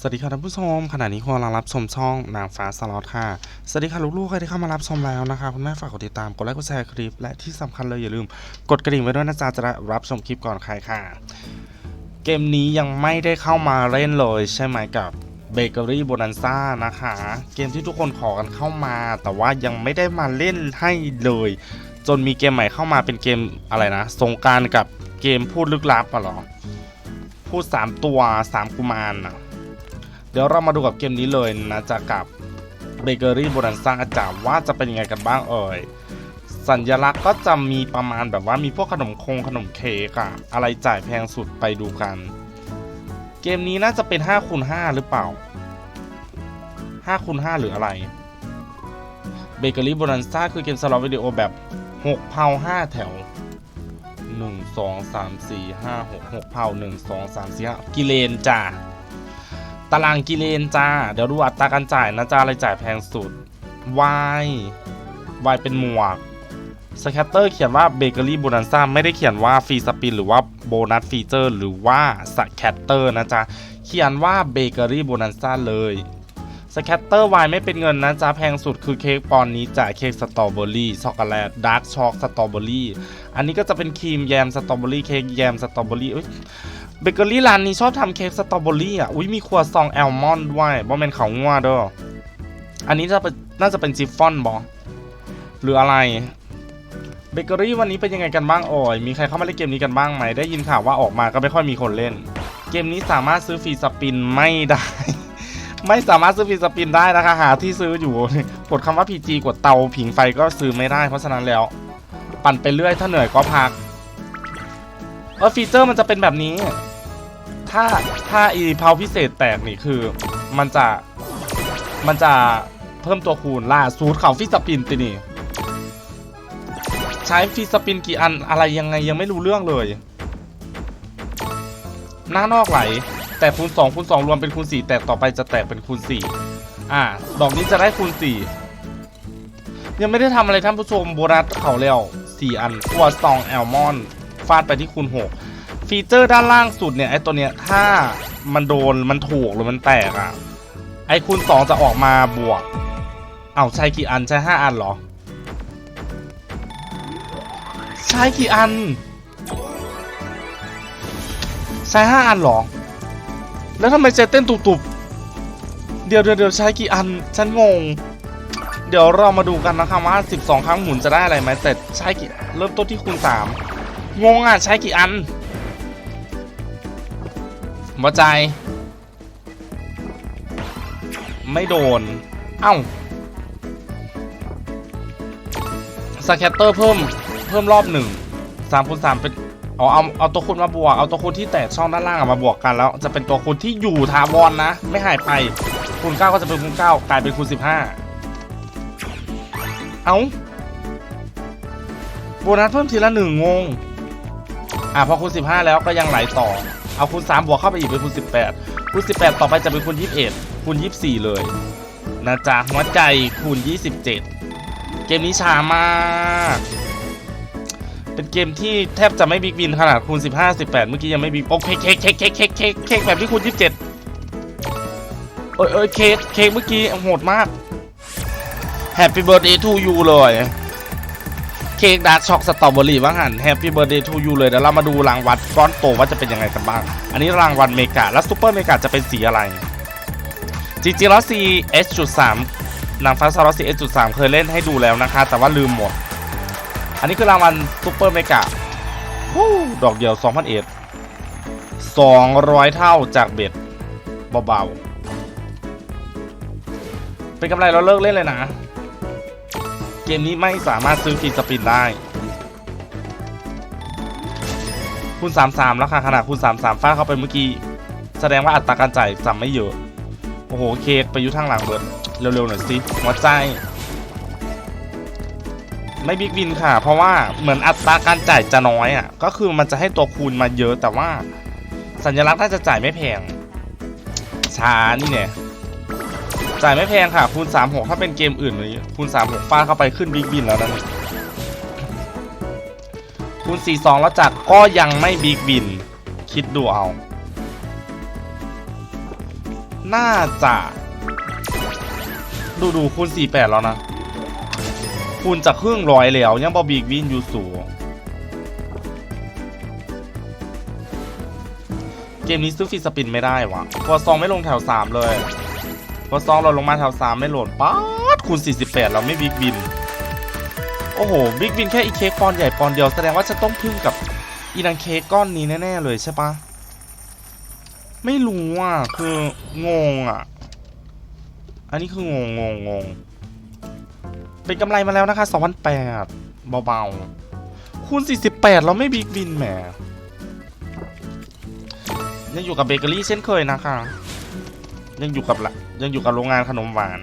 สวัสดีค่ะท่านผู้ชมขณะนี้คุณกำลังรับชมช่องนางฟ้าสล็อตค่ะ สวัสดีค่ะลูกๆใครที่เข้ามารับชมแล้วนะคะคุณแม่ฝากกดติดตามกดไลค์กดแชร์คลิป และที่สำคัญเลยอย่าลืม กดกระดิ่งไว้ด้วยนะจ๊ะจะได้รับชมคลิปก่อนใครค่ะ เกมนี้ยังไม่ได้เข้ามาเล่นเลยใช่ไหมกับเบเกอรี่โบนันซ่านะคะ เกมที่ทุกคนขอกันเข้ามา แต่ว่ายังไม่ได้มาเล่นให้เลย จนมีเกมใหม่เข้ามาเป็นเกมอะไรนะสงการกับเกมพูดลึกลับอะหรอพูด 3 ตัว 3 กุมารนะ เดี๋ยวเรามาดูกับเกมนี้เลยนะจะกับเบเกอรี่โบนันซ่าจะว่าจะเป็นยังไงกันบ้างเอ่ยสัญลักษณ์ก็จะมีประมาณแบบว่ามีพวกขนมคงขนมเค้กอะอะไรจ่ายแพงสุดไปดูกัน เกมนี้น่าจะเป็น5คูณ5หรือเปล่า5คูณ5หรืออะไรเบเกอรี่โบนันซ่าคือเกมสล็อตวิดีโอแบบ6เผา5 แถวหนึ่งสองสามสี่ห้าหกหกเผาหนึ่งสองสามสี่กิเลนจ้า ตารางกิเลนจ้า เดี๋ยวดูอัตราการจ่ายนะจ้าอะไรจ่ายแพงสุด Y Y เป็นหมวกสแคตเตอร์เขียนว่าเบเกอรี่โบนันซ่าไม่ได้เขียนว่าฟรีสปินหรือว่าโบนัสฟีเจอร์หรือว่าสแคตเตอร์นะจ๊ะ เขียนว่าเบเกอรี่โบนันซ่าเลยสแคตเตอร์ Y ไม่เป็นเงินนะจ๊ะ แพงสุดคือเค้กปอนนี้จ่ายเค้กสตรอเบอรี่ช็อกโกแลตดาร์กช็อกสตรอเบอรี่อันนี้ก็จะเป็นครีมแยมสตรอเบอรี่เค้กแยมสตรอเบอรี่ เบเกอรี่ร้านนี้ชอบทำเค้กสตรอเบอรี่อะ อุ้ยมีครัวซองแอลมอนด์ด้วยบ่เป็นเขางัวเด้ออันนี้จะเป็นน่าจะเป็นจิฟฟอนบอหรืออะไร เบเกอรี่วันนี้เป็นยังไงกันบ้างโอ้ยมีใครเข้ามาเล่นเกมนี้กันบ้างไหม ได้ยินข่าวว่าออกมาก็ไม่ค่อยมีคนเล่น เกมนี้สามารถซื้อฟรีสปินไม่ได้ ไม่สามารถซื้อฟรีสปินได้นะคะ หาที่ซื้ออยู่ กดคำว่า PG กดเตาผิงไฟก็ซื้อไม่ได้ เพราะฉะนั้นแล้ว ปั่นไปเรื่อยถ้าเหนื่อยก็พัก เออฟีเจอร์มันจะเป็นแบบนี้ ถ้าถ้าอีเพาพิเศษแตกนี่คือ มันจะมันจะเพิ่มตัวคูณล่าสูตรเขาฟิสปินตินี่ ใช้ฟิสปินกี่อันอะไรยังไงยังไม่รู้เรื่องเลย หน้านอกไหล แต่คูณ2คูณ2รวมเป็นคูณ4แต่ต่อไปจะแตกเป็นคูณ4อ่า ดอกนี้จะได้คูณ4ยังไม่ได้ทำอะไรท่านผู้ชมโบนัสเขาแล้ว4อันตัวซองแอลมอน ฟาดไปที่คูณ6ฟีเจอร์ด้านล่างสุดเนี่ยไอตัวเนี้ยถ้ามันโดนมันถูกหรือมันแตกอะไอคูณ2จะออกมาบวก เอาใช้กี่อันใช้5อันเหรอ ใช้กี่อัน ใช้ห้าอันเหรอ แล้วทำไมใจเต้นตุบๆเดี๋ยวเดี๋ยวเดี๋ยวใช้กี่อัน ฉันงง เดี๋ยวเรามาดูกันนะคะว่า 12 ครั้งหมุนจะได้อะไรไหมแต่ใช้กี่เริ่มต้นที่คูณ3 งงอะ ใช้กี่อันหัวใจ ไม่โดน เอ้าสแคตเตอร์เพิ่ม เพิ่มรอบหนึ่งสามคูณสามเป็นอ๋อเอาเอาตัวคูณมาบวก เอาตัวคูณที่แตกช่องด้านล่างมาบวกกันแล้ว จะเป็นตัวคูณที่อยู่ถาวรนนะ ไม่หายไปคูณเก้าก็จะเป็นคูณเก้ากลายเป็นคูณสิบห้าเอาโบนัสเพิ่มทีละหนึ่งงง อะพอคูณสิบห้าแล้วก็ยังไหลต่อ เอาคูณสามบวกเข้าไปอีกเป็นคูณสิบแปดคูณสิบแปดต่อไปจะเป็นคูณยี่สิบเอ็ดคูณยี่สี่เลยนะจ๊ะหัวใจคูณยี่สิบเจ็ดเกมนี้ช้ามาก เป็นเกมที่แทบจะไม่บิ๊กวินขนาดคูณ15 18 เมื่อกี้ยังไม่บิ๊กโอเคเค้กเค้กเค้กเค้กเค้กเค้กแบบที่คูณ27เอ้ยเอ้ยเค้กเค้กเมื่อกี้โหดมาก Happy Birthday to you เลย เค้กดาร์กช็อกสตรอเบอรี่ว่างหัน Happy Birthday to you เลยเดี๋ยวเรามาดูรางวัลก้อนโตว่าจะเป็นยังไงกันบ้าง อันนี้รางวัลเมกาแล้วซูเปอร์เมกาจะเป็นสีอะไรจริงๆแล้ว CS.3 นางฟ้าซาร์ CS.3 เคยเล่นให้ดูแล้วนะคะ แต่ว่าลืมหมด อันนี้คือรางวัลซูเปอร์เมกะฮู้ดอกเดียว2,000เอ็ด200 เท่าจากเบ็ดเบาๆ เป็นกำไรเราเลิกเล่นเลยนะ เกมนี้ไม่สามารถซื้อฟรีสปินได้คูณ33 แล้วค่ะขนาดคูณ33ฟาดเข้าไปเมื่อกี้ แสดงว่าอัตราการจ่ายจำไม่เยอะ โอ้โห เคกไปยุทางหลังเบิดเร็วๆหน่อยสิหัวใจ ไม่บิ๊กวินค่ะ เพราะว่าเหมือนอัตราการจ่ายจะน้อยอะ ก็คือมันจะให้ตัวคูณมาเยอะแต่ว่า สัญลักษณ์น่าจะจ่ายไม่แพงช้านี่เนี่ย จ่ายไม่แพงค่ะ คูณ 36 ถ้าเป็นเกมอื่นเลยคูณ 36ฟาดเข้าไปขึ้นบิ๊กวินแล้วนั่นคูณ 42 แล้วจากก็ยังไม่บิ๊กวิน คิดดูเอา น่าจะ ดูดูคูณสี่แปดแล้วนะ คูณจากครึ่งร้อยแล้ว ยังบอบีกวินอยู่สูงเกมนี้ซื้อฟีสปินไม่ได้วะพอซองไม่ลงแถว 3 เลย พอซองเราลงมาแถว3ไม่โหลดป๊าดคูณ 48 เราไม่บิ๊กบิน โอ้โหบิ๊กบินแค่อีเค้กปอนใหญ่ปอนเดียวแสดงว่าจะต้องพึ่งกับอีนังเค้กก้อนนี้แน่ ๆ เลยใช่ปะไม่รู้อะคืองงอะ อันนี้คืองงงงงงเป็นกำไรมาแล้วนะคะ2,008เบาๆคูณ 48 เราไม่บิ๊กบินแหมยังอยู่กับเบเกอรี่เช่นเคยนะคะ ยังอยู่กับละ ยังอยู่กับโรงงานขนมหวาน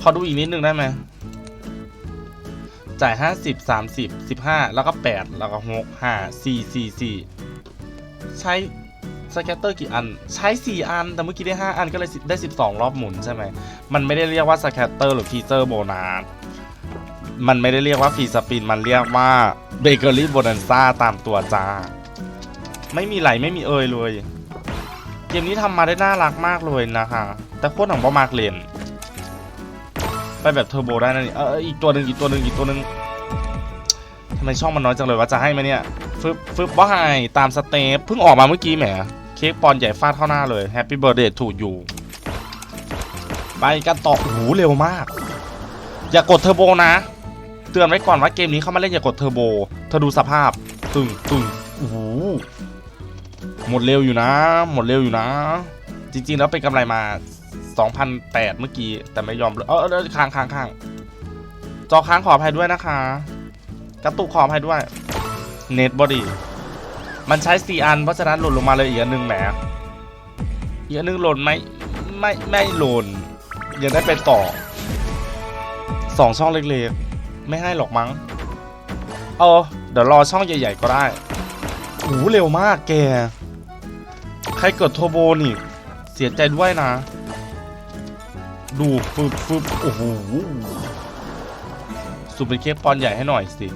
ขอดูอีกนิดนึงได้ไหม จ่ายห้าสิบสามสิบสิบห้าแล้วก็แปดแล้วก็หกห้าสี่สี่สี่ใช้สแกตเตอร์กี่อัน ใช้สี่อัน แต่เมื่อกี้ได้ห้าอันก็เลยได้สิบสองรอบหมุนใช่ไหม มันไม่ได้เรียกว่าสแกตเตอร์หรือฟีเจอร์โบนัสมันไม่ได้เรียกว่าฟีสปิน มันเรียกว่าเบเกอรี่โบนันซ่าตามตัวจ้า ไม่มีไหลไม่มีเอยเลย เกมนี้ทำมาได้น่ารักมากเลยนะคะ แต่โคตรหนังบอมากเลนไปแบบเทอร์โบได้นะนี่เอออีกตัวหนึ่งอีกตัวหนึ่งอีกตัวหนึ่งทำไมช่องมันน้อยจังเลยว่าจะให้ไหมเนี่ยฟึบฟึบว่าให้ตามสเตปเพิ่งออกมาเมื่อกี้แหม เค้กปอนใหญ่ฟาดเข้าหน้าเลยแฮปปี้เบ t ร์เดย์ถูกอยู่ ไปกันต่อโอ้โหเร็วมาก อย่ากดเทอร์โบนะ เตือนไว้ก่อนว่าเกมนี้เข้ามาเล่นอย่ากดเทอร์โบเธอดูสภาพ ตึงตึงโอ้โห หมดเร็วอยู่นะ หมดเร็วอยู่นะ จริง ๆ แล้วเป็นกำไรมา 2,008เมื่อกี้ แต่ไม่ยอมเลยเออเออค้างค้างค้างจอค้างขออภัยด้วยนะคะ กระตุกขออภัยด้วย เน็ตบอดี้มันใช้ 4 อัน เพราะฉะนั้นหล่นลงมาเลยอีกอันหนึ่งแหมอีกอันหนึ่งหล่นไหมไม่ไม่หล่นยังได้ไปต่อสองช่องเล็กๆ ไม่ให้หรอกมั้ง เออ เดี๋ยวรอช่องใหญ่ๆก็ได้โอ้เร็วมากแก ใครกดโทโบนี่ เสียใจด้วยนะ ดูฟึบฟึบโอ้โหสุเป็นเค้กปอนใหญ่ให้หน่อยสิ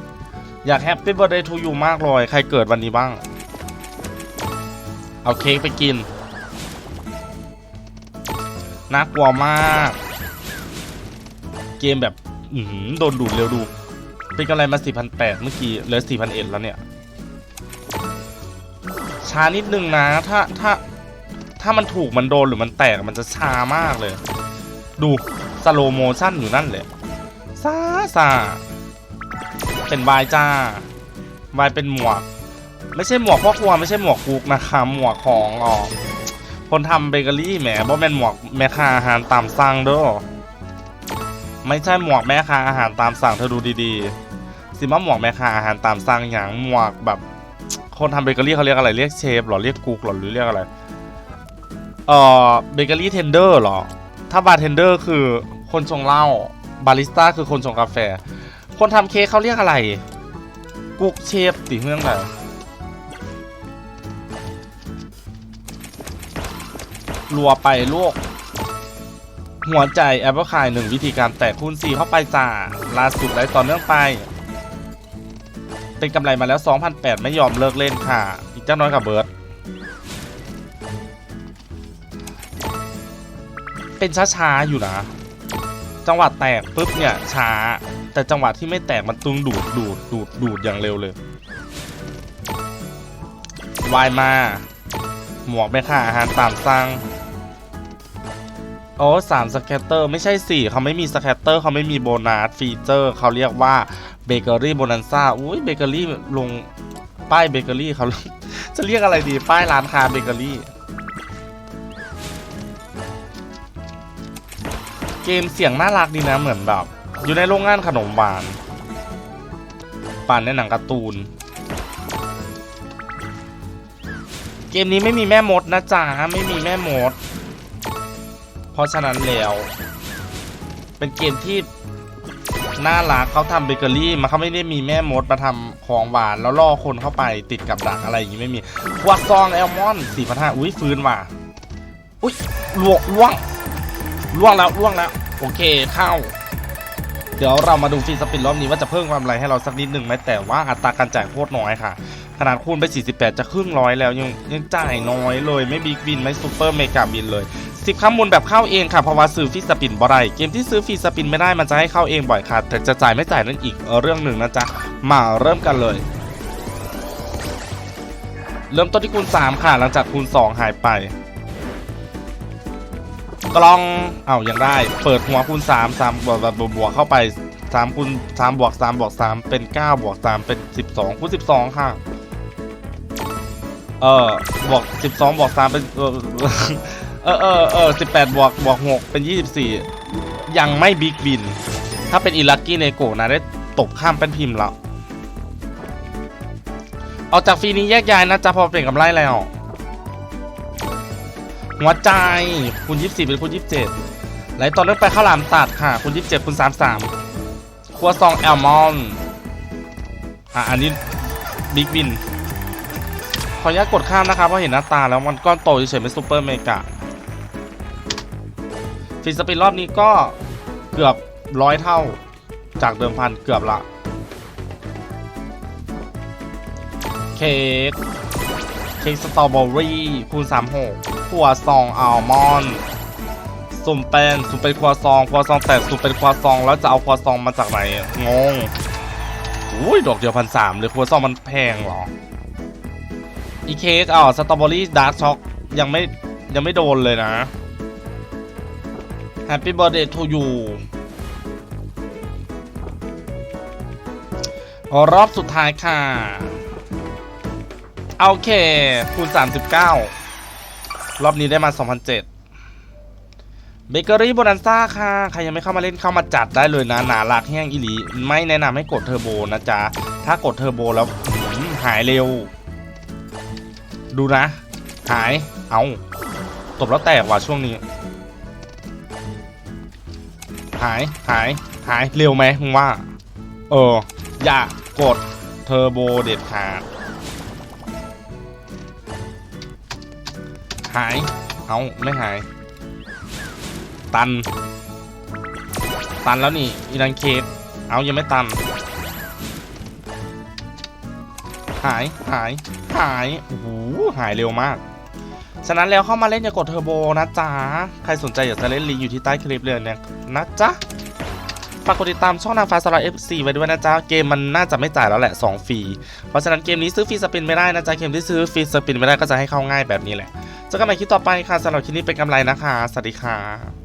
อยากแฮปปี้เบ t ร์เดย์ทูยูมากเลย ใครเกิดวันนี้บ้าง เอาเค้กไปกิน น่ากลัวมาก เกมแบบ อืโดนดูดเร็วดู เป็นกำไรมา 4,800 เมื่อกี้เหลือ4,001แล้วเนี่ย ช้านิดนึงนะ ถ้าถ้าถ้ามันถูกมันโดนหรือมันแตกมันจะช้ามากเลย ดูสโลโมชั่นอยู่นั่นแหละซาซาเป็นวายจ้าวายเป็นหมวก ไม่ใช่หมวกพ่อครัวไม่ใช่หมวกคุกนะคะหมวกของอ๋อคนทำเบเกอรี่แหมบ่เป็นหมวกแม่ค้าอาหารตามสั่งเด้อไม่ใช่หมวกแม่ค้าอาหารตามสั่งเธอดูดีๆสิมาหมวกแม่ค้าอาหารตามสั่งอย่างหมวกแบบ คนทำเบเกอรี่เขาเรียกอะไรเรียกเชฟหรอเรียกกุ๊กหรอหรือเรียกอะไรเอ่อเบเกอรี่เทนเดอร์หรอ ถ้าบาร์เทนเดอร์คือคนชงเหล้าบาริสต้าคือคนชงกาแฟ คนทำเค้กเขาเรียกอะไรกุ๊กเชฟติเรื่องอะไรรัวไปลวกหัวใจแอปเปิลคายหนึ่งวิธีการแตกคูณ4เข้าไปจ้าล่าสุดได้ต่อเนื่องไป เป็นกำไรมาแล้ว 2,008 ไม่ยอมเลิกเล่นค่ะ อีกเจ้าน้อยกับเบิร์ดเป็นช้าๆอยู่นะ จังหวะแตกปุ๊บเนี่ยช้า แต่จังหวะที่ไม่แตกมันตึงดูดดูดดูดดูดอย่างเร็วเลยวายมา หมวกแม่ค้าอาหารตามสั่งโอ้สามสแกตเตอร์ไม่ใช่สี่เขาไม่มีสแกตเตอร์เขาไม่มีโบนัสฟีเจอร์เขาเรียกว่า เบเกอรี่โบนันซ่าอุ้ยเบเกอรี่ลงป้ายเบเกอรี่เขาจะเรียกอะไรดีป้ายร้านค้าเบเกอรี่ เกมเสียงน่ารักดีนะเหมือนแบบ อยู่ในโรงงานขนมหวานปั่นในหนังการ์ตูน เกมนี้ไม่มีแม่มดนะจ๊ะไม่มีแม่มด เพราะฉะนั้นแล้ว เป็นเกมที่ น่ารักเขาทำเบเกอรี่มาเขาไม่ได้มีแม่มดมาทำของหวานแล้วล่อคนเข้าไปติดกับดักอะไรอย่างงี้ไม่มีควักซองแอลมอนสี่พันห้าอุ้ยฟื้นว่ะอุ้ยล่วกล่วงล่วงแล้วล่วงแล้ว โอเคเข้า เดี๋ยวเรามาดูฟีสปินรอบนี้ว่าจะเพิ่มความไรให้เราสักนิดหนึ่งไหมแต่ว่าอัตราการจ่ายโคตรน้อยค่ะ ขนาดคูณไป 48 จะครึ่งร้อยแล้วยังยังจ่ายน้อยเลยไม่บิ๊กบินไม่ซูเปอร์เมกาบินเลย 10ข้ามมูลแบบเข้าเองค่ะเพราะว่าซื้อฟรีสปินบ่ได้เกมที่ซื้อฟรีสปินไม่ได้มันจะให้เข้าเองบ่อยค่ะ แต่จะจ่ายไม่จ่ายนั่นอีกเออเรื่องหนึ่งนะจ๊ะ มาเริ่มกันเลย เริ่มต้นที่คูณ 3 ค่ะ หลังจากคูณ 2 หายไป กล้องเอายังได้ เปิดหัวคูณ 3 3บวกบวกบวกเข้าไป 3คูณ3บวก3บวก3เป็น 9 บวก 3 เป็น 12คูณ12 ค่ะเออบวก12บวก3เป็น เออเออเออเออ18บวกบวก6เป็น24ยังไม่บิ๊กบิน ถ้าเป็นอีลักกี้เนโกนะได้ตกข้ามเป็นพิมพ์แล้วออกจากฟีนี้แยกย้ายนะจ๊ะพอเป็นกำไรแล้วหัวใจคูณ24เป็นคูณ27ไหลต่อเนื่องไปข้าวหลามตัดค่ะคูณ27คูณ33ครัวซองแอลมอนอะอันนี้บิ๊กวินขออนุญาตกดข้ามนะครับเพราะเห็นหน้าตาแล้วมันก้อนโตเฉยๆไม่ซูเปอร์เมกะ ฟรีสปินรอบนี้ก็เกือบร้อยเท่าจากเดิมพันเกือบละเค้กเค้กสตรอเบอรี่คูณ36ขัวซองอัลมอนด์สุ่มเป็นสุ่มเป็นครัวซองครัวซองแตกสุ่มเป็นครัวซองแล้วจะเอาครัวซองมาจากไหนงงอุ้ยดอกเดียวพันสามเลยครัวซองมันแพงหรออีเค้กอ่าสตรอเบอรี่ดาร์กช็อกยังไม่ยังไม่โดนเลยนะ Happy Birthday to you รอบสุดท้ายค่ะ โอเค คูณ 39 รอบนี้ได้มา 2,007เบเกอรี่โบนันซ่าค่ะ ใครยังไม่เข้ามาเล่นเข้ามาจัดได้เลยนะ หนาหลักแห้งอีหลี ไม่แนะนำให้กดเทอร์โบนะจ๊ะ ถ้ากดเทอร์โบแล้วหืมหายเร็ว ดูนะ หาย เอาตบแล้วแตกว่ะช่วงนี้ หาย หาย หาย เร็วไหมมึงว่า เออ อย่ากดเทอร์โบเด็ดขาด หาย เอาไม่หาย ตัน ตันแล้วนี่ อีรันเคฟเอายังไม่ตัน หาย หาย หาย โอ้โห หายเร็วมาก ฉะนั้นแล้วเข้ามาเล่นอย่ากดเทอร์โบนะจ๊ะ ใครสนใจอยากจะเล่นลิงก์อยู่ที่ใต้คลิปเลยเนี่ยนะจ๊ะ ฝากกดติดตามช่องนางฟ้าสลัด FC ไว้ด้วยนะจ๊ะ เกมมันน่าจะไม่จ่ายแล้วแหละ 2 ฟรี เพราะฉะนั้นเกมนี้ซื้อฟรีสปินไม่ได้นะจ๊ะ เกมที่ซื้อฟรีสปินไม่ได้ก็จะให้เข้าง่ายแบบนี้แหละเจอกันใหม่คลิปต่อไปค่ะสำหรับคลิปนี้เป็นกำไรนะคะ สวัสดีค่ะ